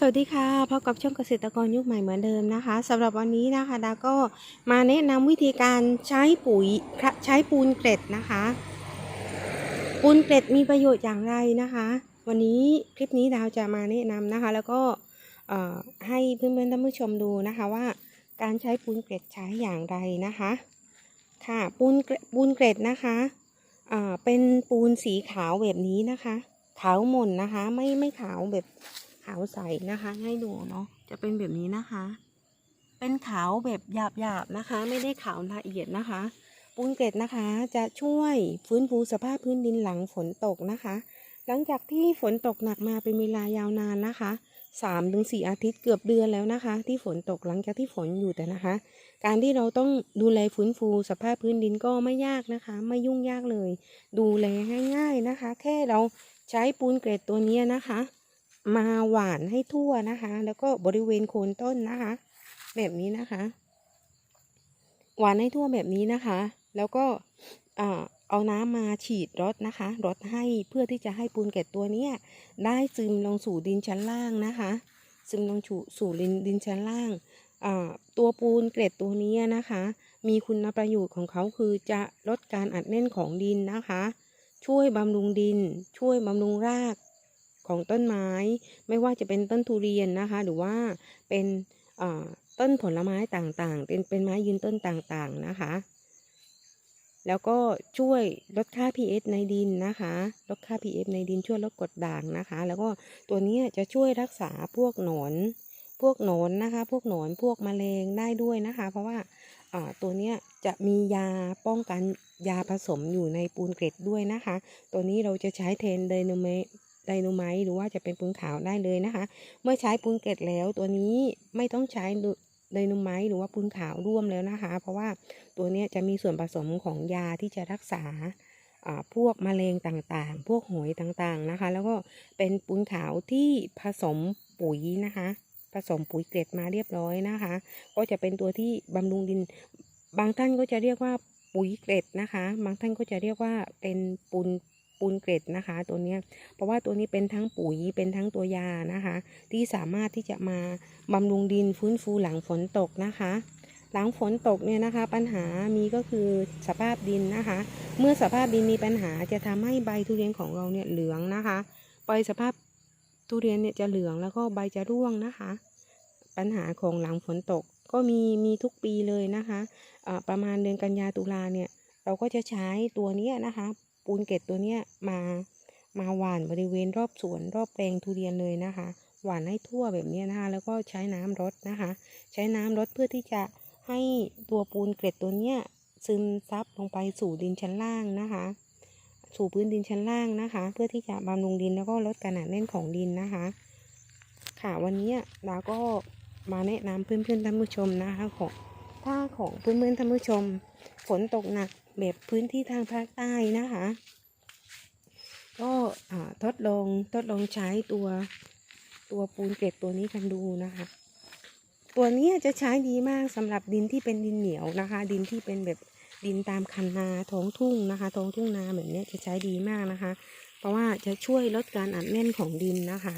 สวัสดีค่ะพบกับช่องเกษตรกรยุคใหม่เหมือนเดิมนะคะสำหรับวันนี้นะคะดาก็มาแนะนำวิธีการใช้ปุ๋ยใช้ปูนเกล็ดนะคะ ปูนเกล็ดมีประโยชน์อย่างไรนะคะ วันนี้คลิปนี้ดาวจะมาแนะนำนะคะ แล้วก็ให้เพื่อนๆท่านผู้ชมดูนะคะว่า การใช้ปูนเกล็ดใช้อย่างไรนะคะค่ะปูนปูนเกล็ดนะคะเป็นปูนสีขาวแบบนี้นะคะ ขาวหม่นนะคะไม่ไม่ขาวแบบ ขาวใสนะคะให้ดูเนาะจะเป็นแบบนี้นะคะ เป็นขาวแบบหยาบๆนะคะ ไม่ได้ขาวละเอียดนะคะ ปูนเกล็ดนะคะจะช่วยฟื้นฟูสภาพพื้นดินหลังฝนตกนะคะ หลังจากที่ฝนตกหนักมาเป็นเวลายาวนานนะคะสามถึงสี่อาทิตย์เกือบเดือนแล้วนะคะ ที่ฝนตกหลังจากที่ฝนอยู่แต่นะคะ การที่เราต้องดูแลฟื้นฟูสภาพพื้นดินก็ไม่ยากนะคะ ไม่ยุ่งยากเลย ดูแลง่ายๆนะคะ แค่เราใช้ปูนเกล็ดตัวนี้นะคะ มาหวานให้ทั่วนะคะ แล้วก็บริเวณโคนต้นนะคะ แบบนี้นะคะ หวานให้ทั่วแบบนี้นะคะ แล้วก็เอาน้ำมาฉีดรดนะคะรดให้เพื่อที่จะให้ปูนเกล็ดตัวนี้ได้ซึมลงสู่ดินชั้นล่างนะคะ ซึมลงสู่ดินดินชั้นล่างตัวปูนเกล็ดตัวนี้นะคะ มีคุณประโยชน์ของเขาคือจะลดการอัดแน่นของดินนะคะ ช่วยบำรุงดิน ช่วยบำรุงราก ของต้นไม้ ไม่ว่าจะเป็นต้นทุเรียนนะคะ หรือว่าเป็นต้นผลไม้ต่างๆ เป็นเป็นไม้ยืนต้นต่างๆนะคะ แล้วก็ช่วยลดค่า pH ในดินนะคะ ลดค่า pH ในดินช่วยลดกรดด่างนะคะ แล้วก็ตัวนี้จะช่วยรักษาพวกหนอนพวกหนอนนะคะ พวกหนอนพวกแมลงได้ด้วยนะคะ เพราะว่าตัวนี้จะมียาป้องกันยาผสมอยู่ในปูนเกล็ดด้วยนะคะ ตัวนี้เราจะใช้เทนไดโนเม ไดโนไมต์หรือว่าจะเป็นปูนขาวได้เลยนะคะ เมื่อใช้ปูนเกล็ดแล้วตัวนี้ไม่ต้องใช้ไดโนไมต์หรือว่าปูนขาวร่วมแล้วนะคะ เพราะว่าตัวนี้จะมีส่วนผสมของยาที่จะรักษาพวกมะเร็งต่างๆ พวกหอยต่างๆนะคะ แล้วก็เป็นปูนขาวที่ผสมปุ๋ยนะคะ ผสมปุ๋ยเกล็ดมาเรียบร้อยนะคะ ก็จะเป็นตัวที่บำรุงดิน บางท่านก็จะเรียกว่าปุ๋ยเกล็ดนะคะ บางท่านก็จะเรียกว่าเป็นปูน ปูนเกล็ดนะคะ ตัวนี้เพราะว่าตัวนี้เป็นทั้งปุ๋ยเป็นทั้งตัวยานะคะ ที่สามารถที่จะมาบำรุงดินฟื้นฟูหลังฝนตกนะคะ หลังฝนตกเนี่ยนะคะ ปัญหามีก็คือสภาพดินนะคะ เมื่อสภาพดินมีปัญหาจะทำให้ใบทุเรียนของเราเนี่ยเหลืองนะคะใบสภาพทุเรียนเนี่ยจะเหลืองแล้วก็ใบจะร่วงนะคะ ปัญหาของหลังฝนตกก็มีมีทุกปีเลยนะคะะประมาณเดือนกันยาตุลาเนี่ยเราก็จะใช้ตัวนี้นะคะ ปูนเกล็ดตัวเนี้ยมามาหว่านบริเวณรอบสวนรอบแปลงทุเรียนเลยนะคะ หว่านให้ทั่วแบบนี้นะคะ แล้วก็ใช้น้ำรดนะคะ ใช้น้ำรดเพื่อที่จะให้ตัวปูนเกล็ดตัวเนี้ยซึมซับลงไปสู่ดินชั้นล่างนะคะ สู่พื้นดินชั้นล่างนะคะ เพื่อที่จะบำรุงดินแล้วก็ลดการหนาแน่นของดินนะคะ ค่ะวันนี้เราก็มาแนะนำเพื่อนๆท่านผู้ชมนะคะของถ้าของเพื่อนๆท่านผู้ชมฝนตกหนัก แบบพื้นที่ทางภาคใต้นะคะ ก็ทดลองทดลองใช้ตัวตัวปูนเกล็ดตัวนี้กันดูนะคะ ตัวนี้จะใช้ดีมากสำหรับดินที่เป็นดินเหนียวนะคะ ดินที่เป็นแบบดินตามคันนาท้องทุ่งนะคะท้องทุ่งนาแบบนี้จะใช้ดีมากนะคะ เพราะว่าจะช่วยลดการอัดแน่นของดินนะคะ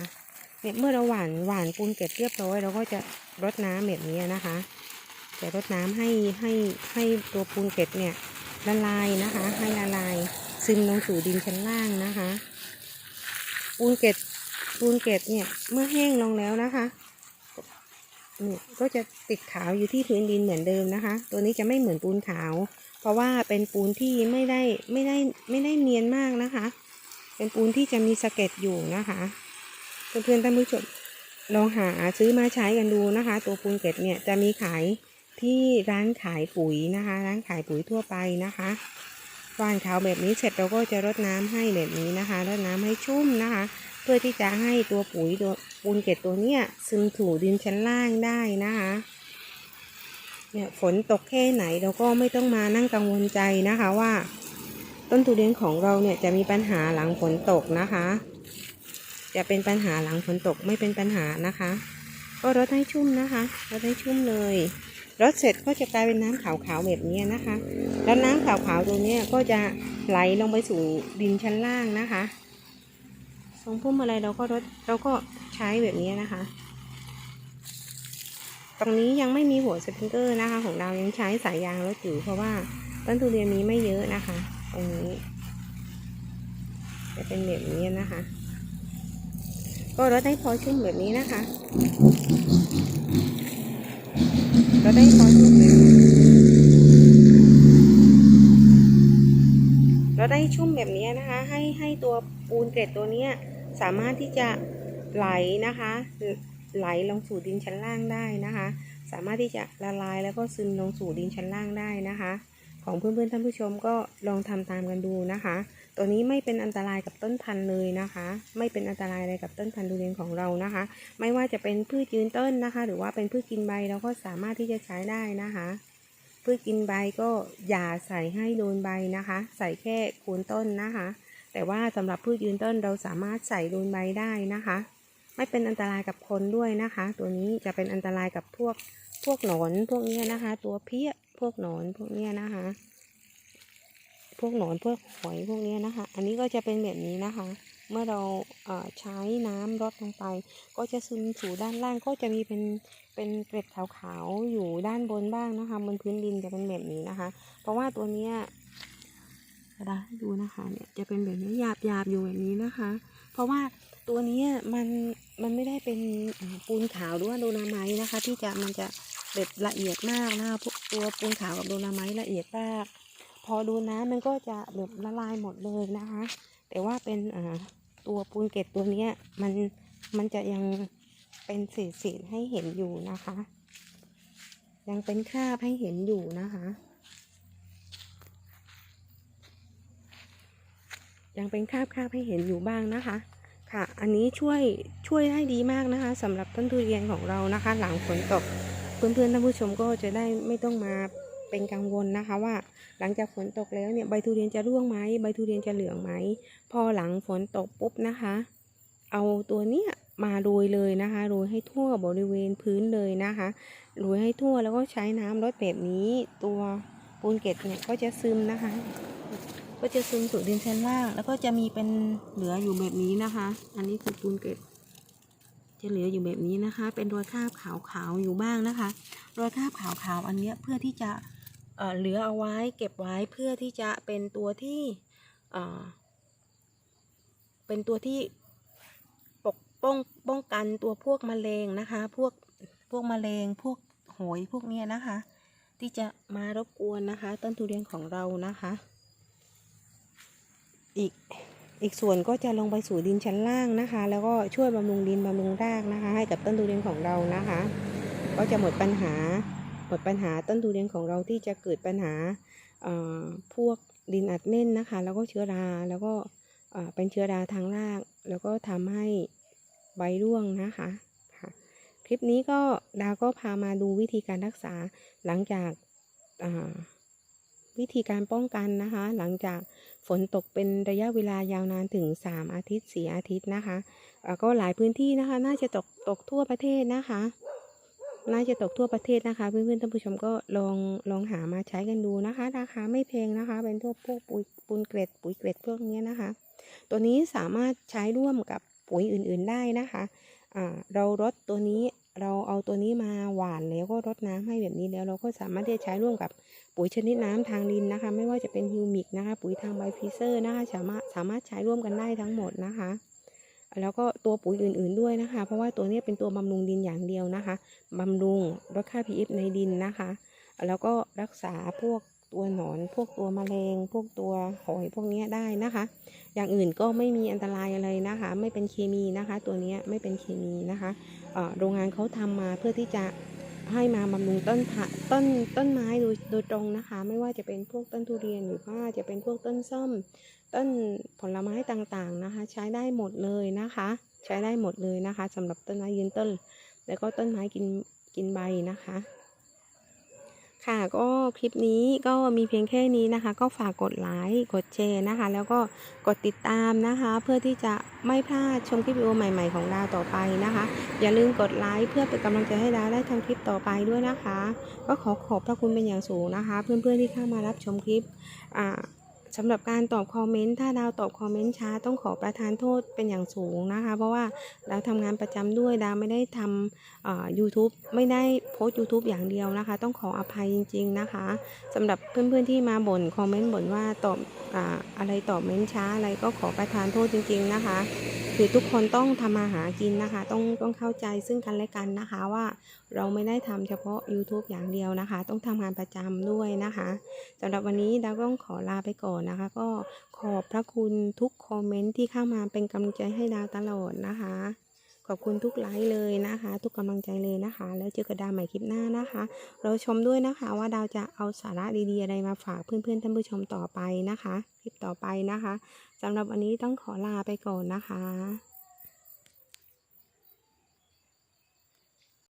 เนี่ยเมื่อเราหว่านหว่านปูนเกล็ดเรียบร้อยเราก็จะรดน้ำแบบนี้นะคะ จะรดน้ำให้ให้ให้ตัวปูนเกล็ดเนี่ย ละลายนะคะ ให้ละลายซึมลงสู่ดินชั้นล่างนะคะปูนเกล็ดปูนเกล็ดเนี่ยเมื่อแห้งลงแล้วนะคะเนี่ยก็จะติดขาวอยู่ที่พื้นดินเหมือนเดิมนะคะ ตัวนี้จะไม่เหมือนปูนขาว เพราะว่าเป็นปูนที่ไม่ได้ไม่ได้ไม่ได้เนียนมากนะคะ เป็นปูนที่จะมีสะเก็ดอยู่นะคะเพื่อนๆท่านผู้ชมลองหาซื้อมาใช้กันดูนะคะ ตัวปูนเกล็ดเนี่ยจะมีขาย ที่ร้านขายปุ๋ยนะคะ ร้านขายปุ๋ยทั่วไปนะคะวานขาวแบบนี้เสร็จเราก็จะรดน้ำให้แบบนี้นะคะรดน้ำให้ชุ่มนะคะ เพื่อที่จะให้ตัวปุ๋ยตัวปูนเกล็ดตัวเนี้ยซึมถูดินชั้นล่างได้นะคะเนี่ยฝนตกแค่ไหนเราก็ไม่ต้องมานั่งกังวลใจนะคะว่า ต้นทุเรียนของเราเนี่ยจะมีปัญหาหลังฝนตกนะคะ จะเป็นปัญหาหลังฝนตกไม่เป็นปัญหานะคะ ก็รดให้ชุ่มนะคะรดให้ชุ่มเลย รดเสร็จก็จะกลายเป็นน้ำขาวๆแบบนี้นะคะ แล้วน้ำขาวๆตัวนี้ก็จะไหลลงไปสู่ดินชั้นล่างนะคะทรงพุ่มอะไรเราก็รดเราก็ใช้แบบนี้นะคะ ตรงนี้ยังไม่มีหัวสปริงเกอร์นะคะ ของเรายังใช้สายยางรถอยู่เพราะว่าต้นทุเรียนมีไม่เยอะนะคะ ตรงนี้ จะเป็นแบบนี้นะคะ ก็รดให้พอชุ่มแบบนี้นะคะ รดให้พอชุ่มแบบนี้รดให้ชุ่มแบบนี้นะคะ ให้ให้ตัวปูนเกล็ดตัวเนี้ยสามารถที่จะไหลนะคะ ไหลลงสู่ดินชั้นล่างได้นะคะ สามารถที่จะละลายแล้วก็ซึมลงสู่ดินชั้นล่างได้นะคะ ของเพื่อนๆท่านผู้ชมก็ลองทำตามกันดูนะคะ ตัวนี้ไม่เป็นอันตรายกับต้นพันธุ์เลยนะคะ ไม่เป็นอันตรายอะไรกับต้นพันธุ์ทุเรียนของเรานะคะ ไม่ว่าจะเป็นพืชยืนต้นนะคะ หรือว่าเป็นพืชกินใบเราก็สามารถที่จะใช้ได้นะคะ พืชกินใบก็อย่าใส่ให้โดนใบนะคะ ใส่แค่โคนต้นนะคะ แต่ว่าสำหรับพืชยืนต้นเราสามารถใส่โดนใบได้นะคะ ไม่เป็นอันตรายกับคนด้วยนะคะ ตัวนี้จะเป็นอันตรายกับพวกพวกหนอนพวกเนี้ยนะคะ ตัวเพี้ยพวกหนอนพวกเนี้ยนะคะ พวกหนอนพวกหอยพวกนี้นะคะ อันนี้ก็จะเป็นแบบนี้นะคะ เมื่อเราเใช้น้ำรดลงไป ก็จะซึมสู่ด้านล่างก็จะมีเป็นเป็นเกล็ดขาวๆอยู่ด้านบนบ้างนะคะบนพื้นดินจะเป็นแบบนี้นะคะ เพราะว่าตัวเนี้ยกระดาษให้ดูนะคะเนี่ยจะเป็นแบบนี้หยาบๆอยู่แบบนี้นะคะ เพราะว่าตัวนี้มันมันไม่ได้เป็นปูนขาวหรือว่าโดนาไมต์นะคะ ที่จะมันจะแบบละเอียดมากนะคะพวกตัวปูนขาวกับโดนาไมต์ละเอียดมาก อโดนน้ำมันก็จะแบบละลายหมดเลยนะคะ แต่ว่าเป็นตัวปูนเกล็ดตัวนี้มันมันจะยังเป็นเศษๆให้เห็นอยู่นะคะ ยังเป็นคราบให้เห็นอยู่นะคะยังเป็นคราบคราบให้เห็นอยู่บ้างนะคะ ค่ะ อันนี้ช่วยช่วยได้ดีมากนะคะสำหรับต้นทุเรียนของเรานะคะ หลังฝนตกเพื่อนๆท่านผู้ชมก็จะได้ไม่ต้องมา เป็นกังวลนะคะว่า หลังจากฝนตกแล้วเนี่ยใบทุเรียนจะร่วงไหมใบทุเรียนจะเหลืองไหม พอหลังฝนตกปุ๊บนะคะ เอาตัวเนี้ยมาโรยเลยนะคะโรยให้ทั่วบริเวณพื้นเลยนะคะโรยให้ทั่วแล้วก็ใช้น้ำรดแบบนี้ตัวปูนเกล็ดเนี่ยก็จะซึมนะคะ ก็จะซึมสู่ดินชั้นล่าง แล้วก็จะมีเป็นเหลืออยู่แบบนี้นะคะ อันนี้คือปูนเกล็ดจะเหลืออยู่แบบนี้นะคะ เป็นรอยคราบขาวๆอยู่บ้างนะคะ รอยคราบขาวๆอันเนี้ยเพื่อที่จะ เหลือเอาไว้เก็บไว้เพื่อที่จะเป็นตัวที่เป็นตัวที่ปกป้องป้องกันตัวพวกแมลงนะคะ พวกพวกแมลงพวกหอยพวกเนี้ยนะคะ ที่จะมารบกวนนะคะ ต้นทุเรียนของเรานะคะ อีกอีกส่วนก็จะลงไปสู่ดินชั้นล่างนะคะ แล้วก็ช่วยบำรุงดินบำรุงรากนะคะ ให้กับต้นทุเรียนของเรานะคะ ก็จะหมดปัญหา หมดปัญหาต้นทุเรียนของเราที่จะเกิดปัญหาพวกดินอัดแน่นนะคะ แล้วก็เชื้อราแล้วก็เป็นเชื้อราทางราก แล้วก็ทำให้ใบร่วงนะคะค่ะคลิปนี้ก็ดาวก็พามาดูวิธีการรักษาหลังจากวิธีการป้องกันนะคะ หลังจากฝนตกเป็นระยะเวลายาวนานถึง 3 อาทิตย์ 4 อาทิตย์นะคะ ก็หลายพื้นที่นะคะ น่าจะตกตกทั่วประเทศนะคะ น่าจะตกทั่วประเทศนะคะ เพื่อนๆท่านผู้ชมก็ลองลองหามาใช้กันดูนะคะ ราคาไม่แพงนะคะ เป็นพวกพวกปุ๋ยปูนเกล็ดปุ๋ยเกล็ดพวกนี้นะคะ ตัวนี้สามารถใช้ร่วมกับปุ๋ยอื่นๆได้นะคะอ่าเรารดตัวนี้เราเอาตัวนี้มาหว่านแล้วก็รดน้ำให้แบบนี้แล้ว เราก็สามารถที่จะใช้ร่วมกับปุ๋ยชนิดน้ำทางดินนะคะ ไม่ว่าจะเป็นฮิวมิกนะคะ ปุ๋ยทางไบฟีเซอร์นะคะสามารถสามารถใช้ร่วมกันได้ทั้งหมดนะคะ แล้วก็ตัวปุ๋ยอื่นๆด้วยนะคะ เพราะว่าตัวนี้เป็นตัวบำรุงดินอย่างเดียวนะคะบำรุงลดค่า pH ในดินนะคะ แล้วก็รักษาพวกตัวหนอน พวกตัวแมลง พวกตัวหอยพวกนี้ได้นะคะ อย่างอื่นก็ไม่มีอันตรายอะไรนะคะ ไม่เป็นเคมีนะคะ ตัวนี้ไม่เป็นเคมีนะคะโรงงานเขาทำมาเพื่อที่จะให้มาบำรุงต้นผะต้นต้นไม้โดยโดยตรงนะคะ ไม่ว่าจะเป็นพวกต้นทุเรียนหรือว่าจะเป็นพวกต้นส้ม ต้นผลไม้ต่างๆนะคะ ใช้ได้หมดเลยนะคะ ใช้ได้หมดเลยนะคะสำหรับต้นไม้ยืนต้น แล้วก็ต้นไม้กินกินใบนะคะ ค่ะก็คลิปนี้ก็มีเพียงแค่นี้นะคะ ก็ฝากกดไลค์กดแชร์นะคะ แล้วก็กดติดตามนะคะ เพื่อที่จะไม่พลาดชมคลิปวิดีโอใหม่ ๆ ของดาวต่อไปนะคะ อย่าลืมกดไลค์เพื่อเป็นกำลังใจให้ดาวได้ทำคลิปต่อไปด้วยนะคะ ก็ขอขอบพระคุณเป็นอย่างสูงนะคะ เพื่อนๆที่เข้ามารับชมคลิปอ่า สำหรับการตอบคอมเมนต์ถ้าดาวตอบคอมเมนต์ช้าต้องขอประทานโทษเป็นอย่างสูงนะคะ เพราะว่าดาวทำงานประจำด้วยดาวไม่ได้ทำเอ่อ YouTube ไม่ได้โพสต์ YouTube อย่างเดียวนะคะ ต้องขออภัยจริง ๆนะคะสำหรับเพื่อนๆที่มาบ่นคอมเมนต์บ่นว่าตอบออะไรตอบเมนต์ช้าอะไรก็ขอประทานโทษจริง ๆนะคะ คือทุกคนต้องทำมาหากินนะคะ ต้องต้องเข้าใจซึ่งกันและกันนะคะว่าเราไม่ได้ทำเฉพาะ YouTube อย่างเดียวนะคะ ต้องทำงานประจำด้วยนะคะสำหรับวันนี้ดาวต้องขอลาไปก่อนนะคะ ก็ขอบพระคุณทุกคอมเมนต์ที่เข้ามาเป็นกำลังใจให้ดาวตลอดนะคะ ขอบคุณทุกไลค์เลยนะคะ ทุกกำลังใจเลยนะคะ แล้วเจอกันดาวใหม่คลิปหน้านะคะ เราชมด้วยนะคะว่าดาวจะเอาสาระดีๆอะไรมาฝากเพื่อนๆท่านผู้ชมต่อไปนะคะ คลิปต่อไปนะคะสำหรับวันนี้ต้องขอลาไปก่อนนะคะ